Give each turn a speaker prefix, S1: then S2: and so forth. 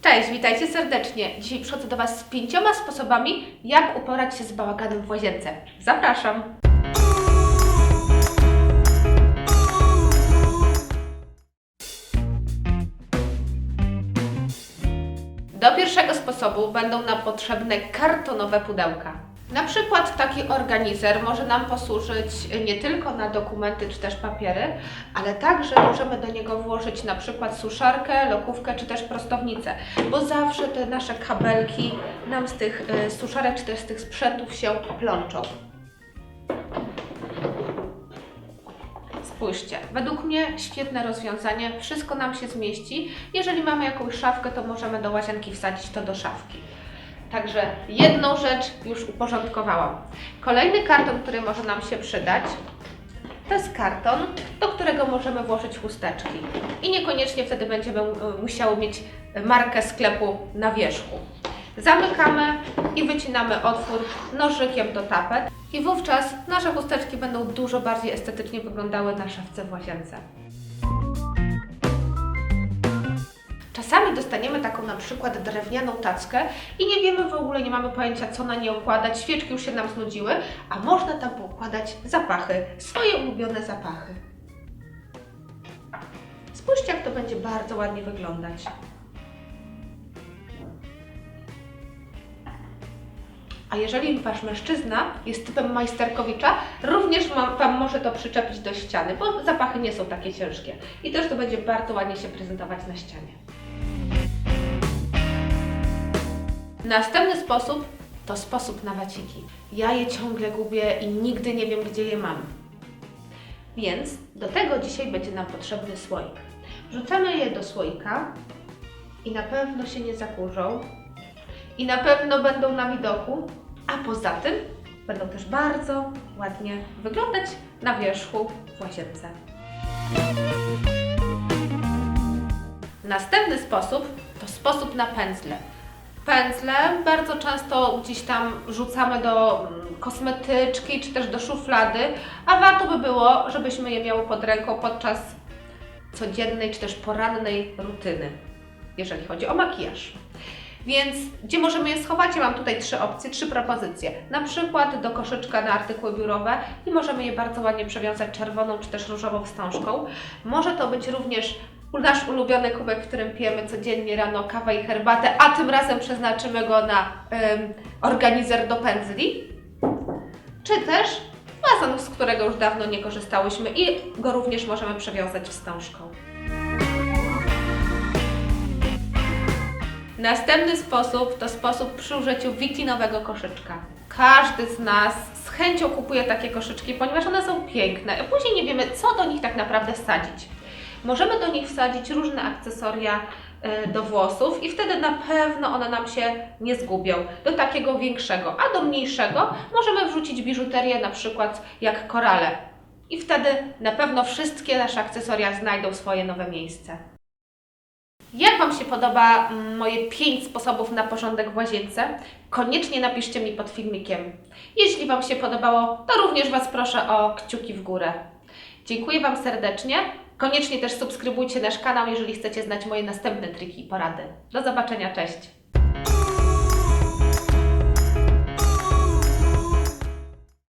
S1: Cześć, witajcie serdecznie. Dzisiaj przychodzę do Was z pięcioma sposobami, jak uporać się z bałaganem w łazience. Zapraszam. Do pierwszego sposobu będą nam potrzebne kartonowe pudełka. Na przykład taki organizer może nam posłużyć nie tylko na dokumenty czy też papiery, ale także możemy do niego włożyć na przykład suszarkę, lokówkę czy też prostownicę, bo zawsze te nasze kabelki nam z tych y, suszarek czy też z tych sprzętów się plączą. Spójrzcie, według mnie świetne rozwiązanie, wszystko nam się zmieści. Jeżeli mamy jakąś szafkę, to możemy do łazienki wsadzić to do szafki. Także jedną rzecz już uporządkowałam. Kolejny karton, który może nam się przydać, to jest karton, do którego możemy włożyć chusteczki. I niekoniecznie wtedy będziemy e, musiały mieć markę sklepu na wierzchu. Zamykamy i wycinamy otwór nożykiem do tapet i wówczas nasze chusteczki będą dużo bardziej estetycznie wyglądały na szafce w łazience. Czasami dostaniemy taką na przykład drewnianą tackę i nie wiemy w ogóle, nie mamy pojęcia co na nie układać, świeczki już się nam znudziły, a można tam poukładać zapachy, swoje ulubione zapachy. Spójrzcie jak to będzie bardzo ładnie wyglądać. A jeżeli Wasz mężczyzna jest typem majsterkowicza, również Wam może to przyczepić do ściany, bo zapachy nie są takie ciężkie. I też to będzie bardzo ładnie się prezentować na ścianie. Następny sposób to sposób na waciki. Ja je ciągle gubię i nigdy nie wiem, gdzie je mam. Więc do tego dzisiaj będzie nam potrzebny słoik. Wrzucamy je do słoika i na pewno się nie zakurzą i na pewno będą na widoku, a poza tym będą też bardzo ładnie wyglądać na wierzchu w łazience. Następny sposób to sposób na pędzle. Pędzle bardzo często gdzieś tam rzucamy do mm, kosmetyczki czy też do szuflady, a warto by było, żebyśmy je miały pod ręką podczas codziennej czy też porannej rutyny, jeżeli chodzi o makijaż. Więc gdzie możemy je schować? Ja mam tutaj trzy opcje, trzy propozycje. Na przykład do koszyczka na artykuły biurowe i możemy je bardzo ładnie przewiązać czerwoną czy też różową wstążką. Może to być również nasz ulubiony kubek, w którym pijemy codziennie rano kawę i herbatę, a tym razem przeznaczymy go na em, organizer do pędzli. Czy też wazon, z którego już dawno nie korzystałyśmy i go również możemy przewiązać wstążką. Następny sposób to sposób przy użyciu wikinowego koszyczka. Każdy z nas z chęcią kupuje takie koszyczki, ponieważ one są piękne, a później nie wiemy, co do nich tak naprawdę wsadzić. Możemy do nich wsadzić różne akcesoria e, do włosów i wtedy na pewno one nam się nie zgubią. Do takiego większego, a do mniejszego możemy wrzucić biżuterię na przykład jak korale. I wtedy na pewno wszystkie nasze akcesoria znajdą swoje nowe miejsce. Jak Wam się podoba mm, moje 5 sposobów na porządek w łazience? Koniecznie napiszcie mi pod filmikiem. Jeśli Wam się podobało, to również Was proszę o kciuki w górę. Dziękuję Wam serdecznie. Koniecznie też subskrybujcie nasz kanał, jeżeli chcecie znać moje następne triki i porady. Do zobaczenia, cześć!